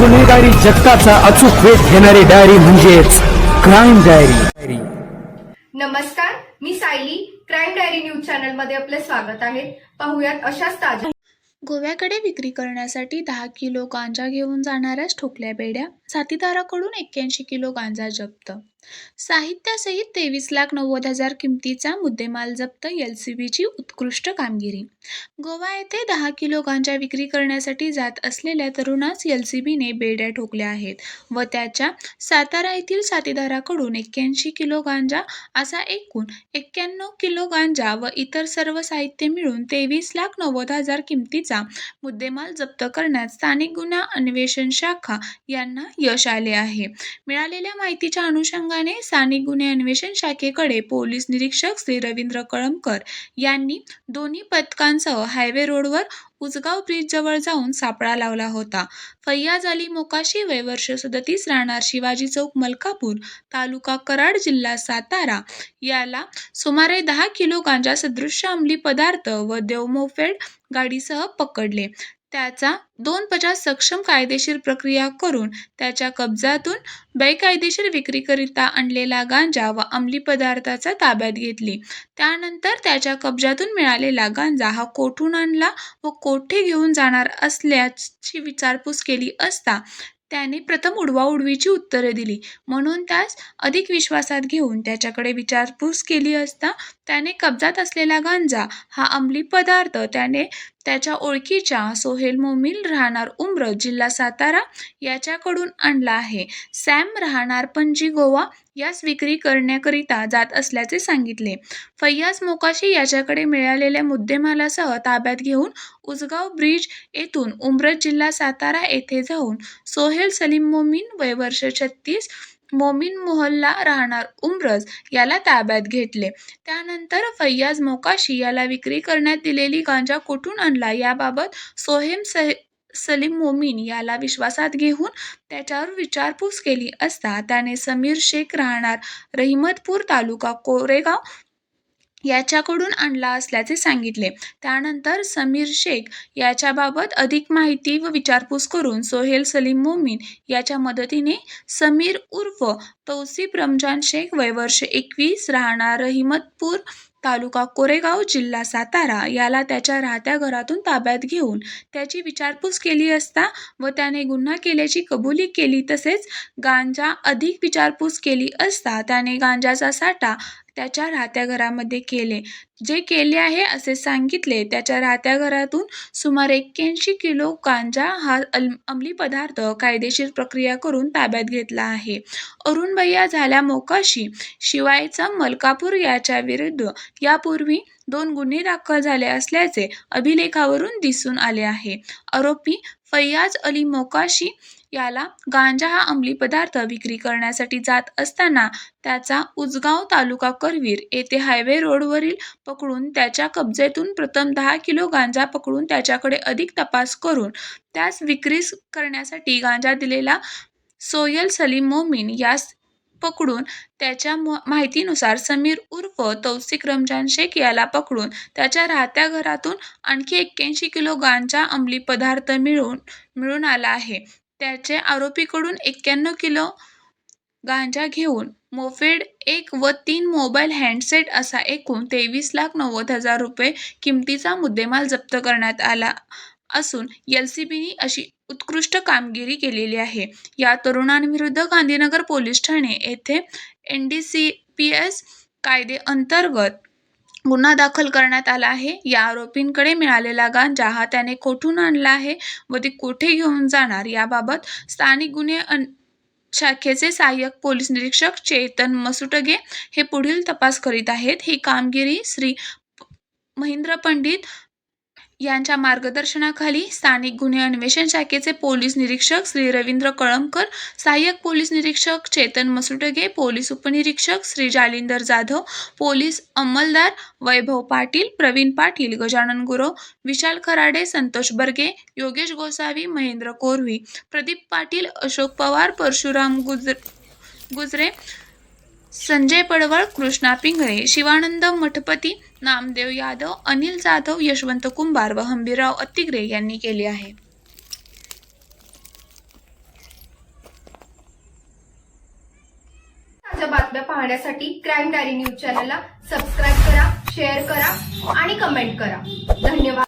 गुन्हेगारी जगताचा अचूक वेध घेणारी डायरी म्हणजेच क्राईम डायरी नमस्कार मी सायली. क्राईम डायरी न्यूज चॅनलमध्ये आपले स्वागत आहे. पाहुयात अशाच ताज्या गोव्याकडे विक्री करण्यासाठी दहा किलो गांजा घेऊन जाणाऱ्याच ठोकल्या बेड्या. साथीदाराकडून एक्क्याऐंशी किलो गांजा जप्त. साहित्यासहित तेवीस लाख नव्वद हजार किमतीचा मुद्देमाल जप्त एल सी बीची उत्कृष्ट कामगिरी. गोवा येथे दहा किलो गांजा विक्री करण्यासाठी जात असलेल्या तरुणास एल सी बीने बेड्या ठोकल्या आहेत व त्याच्या सातारा येथील साथीदाराकडून एक्क्याऐंशी किलो गांजा असा एकूण एक्क्याण्णव किलो गांजा व इतर सर्व साहित्य मिळून तेवीस लाख नव्वद हजार किमतीचा मुद्देमाल जप्त करण्यात स्थानिक गुन्हा अन्वेषण शाखा यांना यश आले आहे. मिळालेल्या माहितीच्या अनुषंगाने स्थानिक गुन्हे अन्वेषण शाखेकडे पोलीस निरीक्षक श्री रवींद्र कळमकर यांनी दोन्ही पथकांसह हायवे रोडवर उजगाव ब्रिजजवळ जाऊन सापळा लावला होता. फैयाज अली मोकाशी वय वर्ष सदतीस राहणार शिवाजी चौक मलकापूर तालुका कराड जिल्हा सातारा. याला सुमारे दहा किलो गांजा सदृश्य अंमली पदार्थ व देवमोफेड गाडीसह पकडले. त्याचा दोन पचास सक्षम कायदेशीर प्रक्रिया करून त्याच्या कब्जातून बेकायदेशीर विक्रीकरिता आणलेला गांजा व अंमली पदार्थाचा ताब्यात घेतली. त्यानंतर त्याच्या कब्जातून मिळालेला गांजा हा कोठून आणला व कोठे घेऊन जाणार असल्याची विचारपूस केली असता त्याने प्रथम उडवाउडवीची उत्तरे दिली. म्हणून त्यास अधिक विश्वासात घेऊन त्याच्याकडे विचारपूस केली असता त्याने कब्जात असलेला गांजा हा अंमली पदार्थ त्याने त्याच्या ओळखीच्या सोहेल मोमील राहणार उम्र जिल्हा सातारा याच्याकडून आणला आहे. सॅम राहणार पणजी गोवा यास विक्री करण्याकरिता जात असल्याचे सांगितले. फैयाज मोकाशी याच्याकडे मिळालेल्या मुद्देमालासह ताब्यात घेऊन उजगाव ब्रिज येथून उमरत जिल्हा सातारा येथे जाऊन सोहेल सलीम मोमीन वय वर्ष छत्तीस मोमीन मोहल्ला राहणार उमरज याला ताब्यात घेतले. त्यानंतर फैयाज मोकाशी याला विक्री करण्यात दिलेली गांजा कुठून आणला? याबाबत सोहेम सह सलीम मोमीन याला विश्वासात घेऊन त्याच्यावर विचारपूस केली असता त्याने समीर शेख राहणार रहिमतपूर तालुका कोरेगाव याच्याकडून आणला असल्याचे सांगितले. त्यानंतर समीर शेख याच्याबाबत अधिक माहिती व विचारपूस करून सोहेल सलीम मोमीन याच्या मदतीने समीर उर्फ तौसिफ रमजान शेख वय वर्ष एकवीस राहणार रहिमतपूर तालुका कोरेगाव जिल्हा सातारा याला त्याच्या राहत्या घरातून ताब्यात घेऊन त्याची विचारपूस केली असता व त्याने गुन्हा केल्याची कबुली केली तसेच गांजा अधिक विचारपूस केली असता त्याने गांजाचा साठा त्याच्या राहत्या घरामध्ये केले. जे केले आहे असे सांगितले. त्याच्या राहत्या घरातून सुमारे एक्क्याऐंशी किलो गांजा हा अल अंमली पदार्थ कायदेशीर प्रक्रिया करून ताब्यात घेतला आहे. अरुण भैया झाल्या मोकाशी. शिवायचा मलकापूर याच्या विरुद्ध यापूर्वी दोन गुन्हे दाखल झाले असल्याचे अभिलेखावरून दिसून आले आहे. आरोपी फैयाज अली मोकाशी याला गांजा हा अंमली पदार्थ विक्री करण्यासाठी जात असताना त्याचा उजगाव तालुका करवीर येथे हायवे रोडवरील पकडून त्याच्या कब्जेतून प्रथम दहा किलो गांजा पकडून त्याच्याकडे अधिक तपास करून त्यास विक्रीस करण्यासाठी गांजा दिलेला सोयल सलीम मोमीन यास पकडून त्याच्या म- माहितीनुसार समीर उर्फ तौसिक रमजान शेख याला पकडून त्याच्या राहत्या घरातून आणखी एक्क्याऐंशी किलो गांजा अंमली पदार्थ मिळून मिळून आला आहे. त्याचे आरोपीकडून एक्क्याण्णव किलो गांजा घेऊन मोफेड एक व तीन मोबाईल हँडसेट असा एकूण तेवीस लाख नव्वद हजार रुपये किमतीचा मुद्देमाल जप्त करण्यात आला असून एल सी बीने अशी उत्कृष्ट कामगिरी केलेली आहे. या तरुणांविरुद्ध गांधीनगर पोलीस ठाणे येथे N D C P S कायदे अंतर्गत गुन्हा दाखल करण्यात आला आहे. या आरोपींकडे मिळालेला गांजा हा त्याने कोठून आणला आहे व ते कुठे घेऊन जाणार याबाबत स्थानिक गुन्हे अन शाखेचे सहाय्यक पोलीस निरीक्षक चेतन मसुटगे हे पुढील तपास करीत आहेत. ही कामगिरी श्री महेंद्र पंडित यांच्या मार्गदर्शनाखाली स्थानिक गुन्हे अन्वेषण शाखेचे पोलीस निरीक्षक श्री रवींद्र कळमकर सहाय्यक पोलीस निरीक्षक चेतन मसुटगे पोलीस उपनिरीक्षक श्री जालिंदर जाधव पोलीस अंमलदार वैभव पाटील प्रवीण पाटील गजानन गुरव विशाल खराडे संतोष बर्गे योगेश गोसावी महेंद्र कोरवी प्रदीप पाटील अशोक पवार परशुराम गुजर गुजरे संजय पडवळ कृष्णा पिंगळे शिवानंद मठपती नामदेव यादव अनिल जाधव यशवंत कुंभार व हंबीरराव अतिग्रे यांनी केली आहे. बातम्या पाहण्यासाठी क्राईम डायरी न्यूज चॅनलला सबस्क्राईब करा शेअर करा आणि कमेंट करा. धन्यवाद.